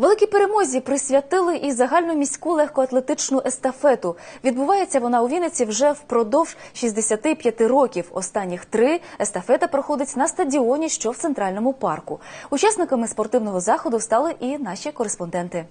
Великій перемозі присвятили і загальноміську легкоатлетичну естафету. Відбувається вона у Вінниці вже впродовж 65 років. Останніх три естафета проходить на стадіоні, що в центральному парку. Учасниками спортивного заходу стали і наші кореспонденти.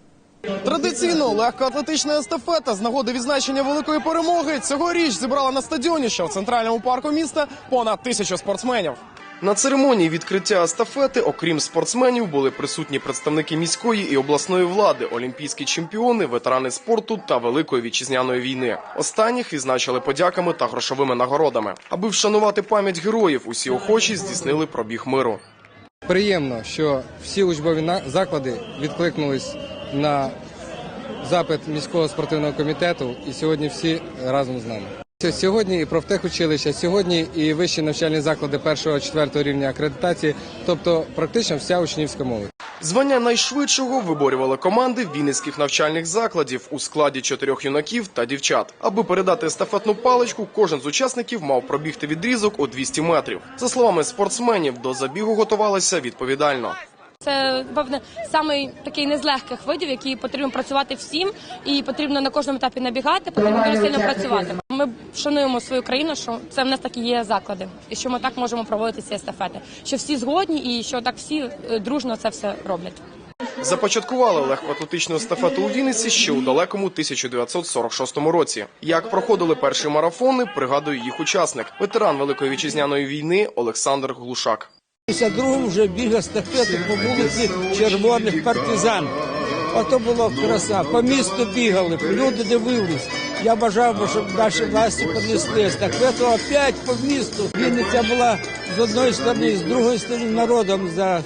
Традиційно легкоатлетична естафета з нагоди відзначення великої перемоги цьогоріч зібрала на стадіоні, що в центральному парку міста понад тисячу спортсменів. На церемонії відкриття естафети, окрім спортсменів, були присутні представники міської і обласної влади, олімпійські чемпіони, ветерани спорту та великої вітчизняної війни. Останніх відзначили подяками та грошовими нагородами. Аби вшанувати пам'ять героїв, усі охочі здійснили пробіг миру. Приємно, що всі учбові заклади відкликнулись на запит міського спортивного комітету, і сьогодні всі разом з нами. Сьогодні і профтехучилища, сьогодні і вищі навчальні заклади 1-4 рівня акредитації, тобто практично вся учнівська молодь. Звання найшвидшого виборювали команди вінницьких навчальних закладів у складі чотирьох юнаків та дівчат. Аби передати естафетну паличку, кожен з учасників мав пробігти відрізок у 200 метрів. За словами спортсменів, до забігу готувалися відповідально. Це певне самий такий не з легких видів, який потрібно працювати всім, і потрібно на кожному етапі набігати, потрібно дуже сильно працювати. Ми шануємо свою країну, що це в нас такі є заклади, і що ми так можемо проводити ці естафети. Що всі згодні, і що так всі е, дружно це все роблять. Започаткували легкоатлетичну естафету у Вінниці ще у далекому 1946 році. Як проходили перші марафони, пригадує їх учасник, ветеран Великої вітчизняної війни Олександр Глушак. 52 вже біг естафету по вулиці червоних партизан. Ото було краса. По місту бігали, люди дивились. Я бажав, би, щоб наші власті понесли естафету опять по місту. Вінниця була з одної сторони, з другої сторони народом за,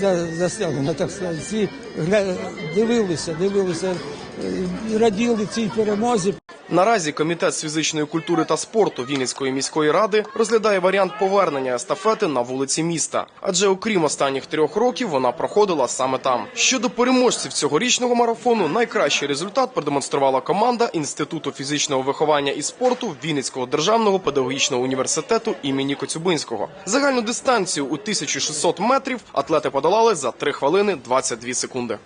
за, заселена, так сказати. Всі дивилися, дивилися раділи цій перемозі. Наразі комітет з фізичної культури та спорту Вінницької міської ради розглядає варіант повернення естафети на вулиці міста, адже окрім останніх трьох років вона проходила саме там. Щодо переможців цьогорічного марафону, найкращий результат продемонструвала команда інституту фізичного виховання і спорту Вінницького державного педагогічного університету імені Коцюбинського. Загальну дистанцію у 1600 метрів атлети подолали за 3 хвилини 22 секунди.